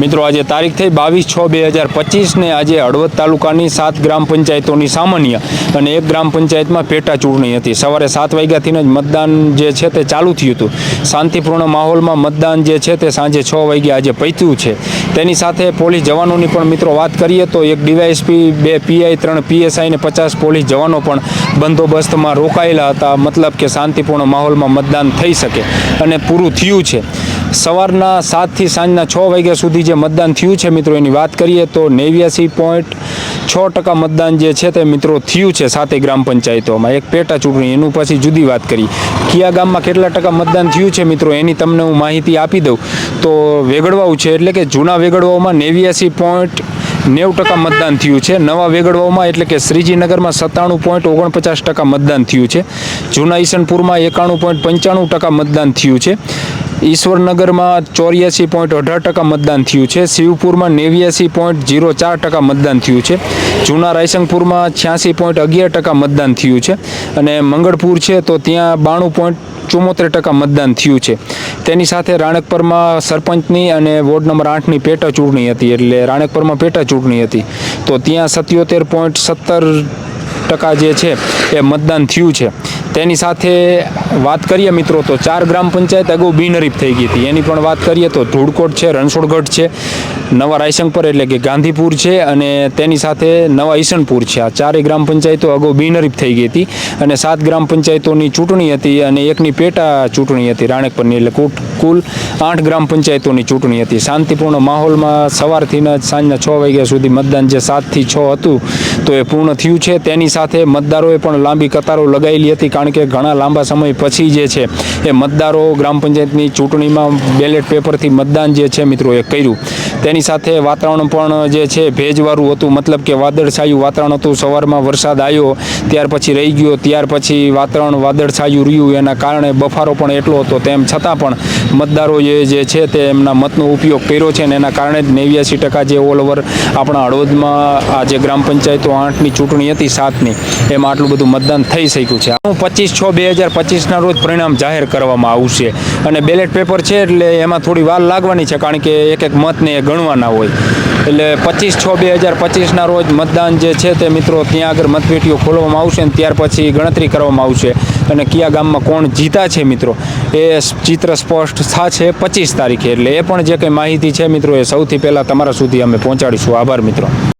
મિત્રો, આજે તારીખ થઈ બાવીસ છ બે હજાર પચીસને આજે હળવદ તાલુકાની સાત ગ્રામ પંચાયતોની સામાન્ય અને એક ગ્રામ પંચાયતમાં પેટા ચૂંટણી હતી. સવારે સાત વાગ્યાથી જ મતદાન જે છે તે ચાલુ થયું હતું. શાંતિપૂર્ણ માહોલમાં મતદાન જે છે તે સાંજે છ વાગ્યા આજે પૈત્યું છે. તેની સાથે પોલીસ જવાનોની પણ મિત્રો વાત કરીએ તો એક ડીવાયએસપી, બે પીઆઈ, ત્રણ પીએસઆઈ ને પચાસ પોલીસ જવાનો પણ બંદોબસ્તમાં રોકાયેલા હતા. મતલબ કે શાંતિપૂર્ણ માહોલમાં મતદાન થઈ શકે અને પૂરું થયું છે. સવારના સાતથી સાંજના છ વાગ્યા સુધી જે મતદાન થયું છે, મિત્રો, એની વાત કરીએ તો નેવ્યાસી પોઈન્ટ છ ટકા મતદાન જે છે તે, મિત્રો, થયું છે સાતે ગ્રામ પંચાયતોમાં. એક પેટા ચૂંટણી, એનું પછી જુદી વાત કરી. કિયા ગામમાં કેટલા ટકા મતદાન થયું છે, મિત્રો, એની તમને હું માહિતી આપી દઉં. તો વેગડવાઉ છે, એટલે કે જૂના વેગડવાઓમાં નેવ્યાસી પોઈન્ટ નેવ ટકા મતદાન થયું છે. નવા વેગડવામાં એટલે કે શ્રીજીનગરમાં સત્તાણું પોઈન્ટ ઓગણપચાસ ટકા મતદાન થયું છે. જૂના ઈસનપુરમાં એકાણું પોઈન્ટ પંચાણું ટકા મતદાન થયું છે. ઈશ્વરનગરમાં ચોર્યાસી પોઈન્ટ અઢાર ટકા મતદાન થયું છે. શિવપુરમાં નેવ્યાસી પોઈન્ટ જીરો ચાર ટકા મતદાન થયું છે. જૂના રાયસંગપુરમાં છ્યાસી પોઈન્ટ અગિયાર ટકા મતદાન થયું છે. અને મંગળપુર છે તો ત્યાં બાણું પોઈન્ટ ચુમ્મોતેર ટકા મતદાન થયું છે. તેની સાથે રાણકપરમાં સરપંચની અને વોર્ડ નંબર આઠની પેટા ચૂંટણી હતી, એટલે રાણકપરમાં પેટા ચૂંટણી હતી. તો ત્યાં સત્યોતેર પોઈન્ટ સત્તર ટકા જે છે, એ મતદાન થયું છે. તેની સાથે વાત કરીએ મિત્રો, તો ચાર ગ્રામ પંચાયત અગાઉ બિનહરીફ થઈ ગઈ હતી. એની પણ વાત કરીએ તો ધૂળકોટ છે, રણછોડગઢ છે, નવા રાયશંકર એટલે કે ગાંધીપુર છે અને તેની સાથે નવા ઈસનપુર છે. આ ચારેય ગ્રામ પંચાયતો અગાઉ બિનહરીફ થઈ ગઈ હતી અને સાત ગ્રામ પંચાયતોની ચૂંટણી હતી અને એકની પેટા ચૂંટણી હતી રાણકપરની એટલે કુલ આઠ ગ્રામ પંચાયતોની ચૂંટણી હતી. શાંતિપૂર્ણ માહોલમાં સવારથી જ સાંજના છ વાગ્યા સુધી મતદાન જે સાતથી છ હતું તો એ પૂર્ણ થયું છે. તેની સાથે મતદારોએ પણ લાંબી કતારો લગાવેલી હતી કારણ કે ઘણા લાંબા સમય પછી જે છે એ મતદારો ગ્રામ પંચાયતની ચૂંટણીમાં બેલેટ પેપરથી મતદાન જે છે મિત્રો એ કર્યું. તેની સાથે વાતાવરણ પણ જે છે ભેજવાળું હતું. મતલબ કે વાદળછાયું વાતાવરણ હતું. સવારમાં વરસાદ આવ્યો, ત્યાર પછી રહી ગયો, ત્યાર પછી વાતાવરણ વાદળછાયું રહ્યું. એના કારણે બફારો પણ એટલો હતો. તેમ છતાં પણ મતદારોએ જે છે તે એમના મતનો ઉપયોગ કર્યો છે અને એના કારણે જ નેવ્યાસી ટકા જે ઓલ ઓવર આપણા હળવદમાં આ જે ગ્રામ પંચાયતો આઠની ચૂંટણી હતી, સાતની. એમાં આટલું બધું મતદાન થઈ શક્યું છે. હું પચીસ છ બે હજાર પચીસના રોજ પરિણામ જાહેર કરવામાં આવશે. અને બેલેટ પેપર છે એટલે એમાં થોડી વાર લાગવાની છે, કારણ કે એક એક મતને એ ગણવાના હોય. એટલે પચીસ છ બે હજાર પચીસના રોજ મતદાન જે છે તે મિત્રો ત્યાં આગળ મતપેટીઓ ખોલવામાં આવશે અને ત્યાર પછી ગણતરી કરવામાં આવશે. અને કયા ગામમાં કોણ જીતા છે મિત્રો? એ ચિત્ર સ્પષ્ટ થશે પચીસ તારીખે. એટલે એ પણ જે કંઈ માહિતી છે મિત્રો, એ સૌથી પહેલાં તમારા સુધી અમે પહોંચાડીશું. આભાર મિત્રો.